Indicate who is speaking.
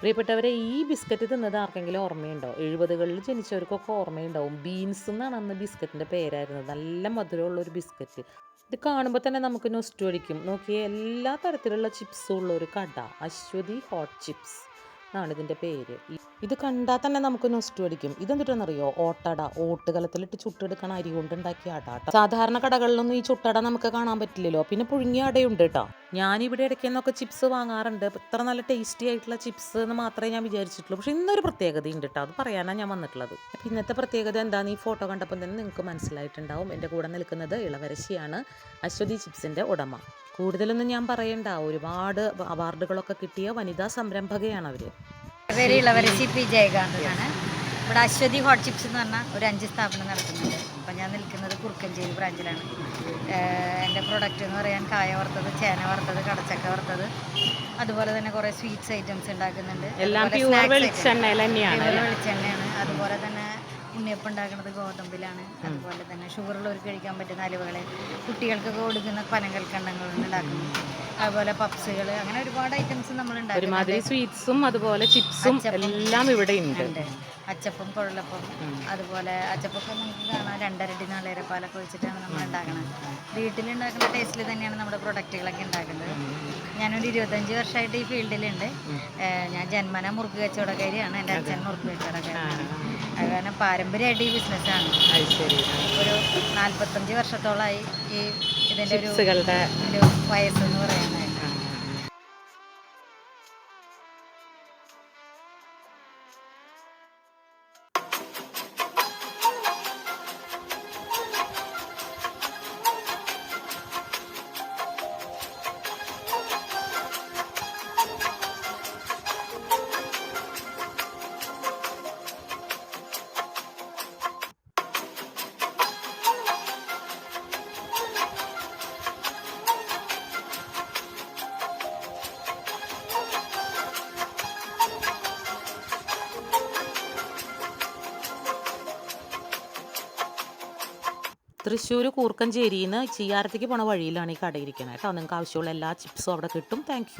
Speaker 1: പ്രിയപ്പെട്ടവരെ ഈ ബിസ്ക്കറ്റ് തിന്നത് ആർക്കെങ്കിലും ഓർമ്മയുണ്ടോ? എഴുപതുകളിൽ ജനിച്ചവർക്കൊക്കെ ഓർമ്മയുണ്ടാവും. ബീൻസ് എന്നാണ് അന്ന് ബിസ്ക്കറ്റിന്റെ പേരായിരുന്നത്. നല്ല മധുരമുള്ള ഒരു ബിസ്ക്കറ്റ്. ഇത് കാണുമ്പോൾ തന്നെ നമുക്ക് നൊസ്റ്റു അടിക്കും. നോക്കിയേ എല്ലാ തരത്തിലുള്ള ചിപ്സും ഉള്ള ഒരു കട. Aswathy hot chips. എന്നാണ് ഇതിന്റെ പേര്. ഇത് കണ്ടാൽ തന്നെ നമുക്ക് നൊസ്റ്റു അടിക്കും ഇതെന്തിട്ടെന്നറിയോ? ഓട്ടട. ഓട്ടുകലത്തിലിട്ട് ചുട്ടെടുക്കണ അരി കൊണ്ട് ഉണ്ടാക്കിയ അടാട്ട സാധാരണ കടകളിലൊന്നും ഈ ചുട്ടട നമുക്ക് കാണാൻ പറ്റില്ലല്ലോ. പിന്നെ പുഴുങ്ങിയ അടയുണ്ട് കേട്ടോ ഞാനിവിടെ ഇടയ്ക്കെന്നൊക്കെ ചിപ്സ് വാങ്ങാറുണ്ട്. ഇത്ര നല്ല ടേസ്റ്റി ആയിട്ടുള്ള ചിപ്സ് എന്ന് മാത്രമേ ഞാൻ വിചാരിച്ചിട്ടുള്ളൂ. പക്ഷെ ഇന്നൊരു പ്രത്യേകത ഉണ്ട് കേട്ടോ അത് പറയാനാണ് ഞാൻ വന്നിട്ടുള്ളത്. അപ്പം ഇന്നത്തെ പ്രത്യേകത എന്താണെന്ന് ഈ ഫോട്ടോ കണ്ടപ്പോൾ തന്നെ നിങ്ങൾക്ക് മനസ്സിലായിട്ടുണ്ടാവും. എന്റെ കൂടെ നിൽക്കുന്നത് ഇളവരശിയാണ്. അശ്വതി ചിപ്സിന്റെ ഉടമ. കൂടുതലൊന്നും ഞാൻ പറയണ്ട. ഒരുപാട് അവാർഡുകളൊക്കെ കിട്ടിയ വനിതാ സംരംഭകയാണ് അവർ
Speaker 2: പേര് ഇളവരശി പി ജയകാന്തനാണ് ഇവിടെ അശ്വതി ഹോട്ട് ചിപ്സ് എന്ന് പറഞ്ഞാൽ ഒരു അഞ്ച് സ്ഥാപനം നടത്തുന്നുണ്ട് അപ്പം ഞാൻ നിൽക്കുന്നത് കുറുക്കഞ്ചേരി ബ്രാഞ്ചിലാണ്. എന്റെ പ്രൊഡക്റ്റ് എന്ന് പറയാൻ കായ വറുത്തത് ചേന വറുത്തത് കടച്ചക്ക വറുത്തത്. അതുപോലെ തന്നെ കുറേ സ്വീറ്റ്സ് ഐറ്റംസ് ഉണ്ടാക്കുന്നുണ്ട്. വെളിച്ചെണ്ണയാണ്. അതുപോലെ തന്നെ ഉണ്ണിയപ്പം ഉണ്ടാക്കുന്നത് ഗോതമ്പിലാണ്. അതുപോലെ തന്നെ ഷുഗറുള്ളവർക്ക് കഴിക്കാൻ പറ്റുന്ന അലുവകൾ കുട്ടികൾക്കൊക്കെ കൊടുക്കുന്ന പനങ്കൽക്കണ്ടങ്ങൾ ഉണ്ടാക്കുന്നു അതുപോലെ പപ്സുകൾ അങ്ങനെ ഒരുപാട് ഐറ്റംസ് നമ്മൾ
Speaker 1: ഒരുമാതിരി സ്വീറ്റ്സും അതുപോലെ ചിപ്സും എല്ലാം ഇവിടെ ഉണ്ട്.
Speaker 2: അച്ചപ്പം കുഴലപ്പം അതുപോലെ അച്ചപ്പൊക്കെ നമുക്ക് കാണാം. രണ്ടരട്ടി നാളേരപ്പാലൊക്കെ ഒഴിച്ചിട്ടാണ് നമ്മൾ ഉണ്ടാക്കുന്നത് വീട്ടിലുണ്ടാക്കുന്ന ടേസ്റ്റിൽ തന്നെയാണ് നമ്മുടെ പ്രൊഡക്റ്റുകളൊക്കെ ഉണ്ടാക്കുന്നത്. ഞാനൊരു ഇരുപത്തഞ്ച് വർഷമായിട്ട് ഈ ഫീൽഡിലുണ്ട് ഞാൻ ജന്മന മുറുക്ക് കച്ചവടക്കാരിയാണ്. എന്റെ അച്ഛൻ മുറുക്ക് കച്ചവടക്കാരിയാണ്. കാരണം പാരമ്പര്യമായിട്ട് ഈ ബിസിനസ്സാണ് ഒരു നാൽപ്പത്തഞ്ച് വർഷത്തോളമായി ഈ
Speaker 1: ഇതിന്റെ
Speaker 2: ഒരു വയസ്സെന്ന് പറയുന്നത്
Speaker 1: തൃശ്ശൂർ കൂർക്കഞ്ചേരിയിൽ നിന്ന് ചിയാരത്തേക്ക് പോണ വഴിയിലാണ് ഈ കടയിരിക്കുന്നത് കേട്ടോ നിങ്ങൾക്ക് ആവശ്യമുള്ള എല്ലാ ചിപ്സും അവിടെ കിട്ടും. താങ്ക്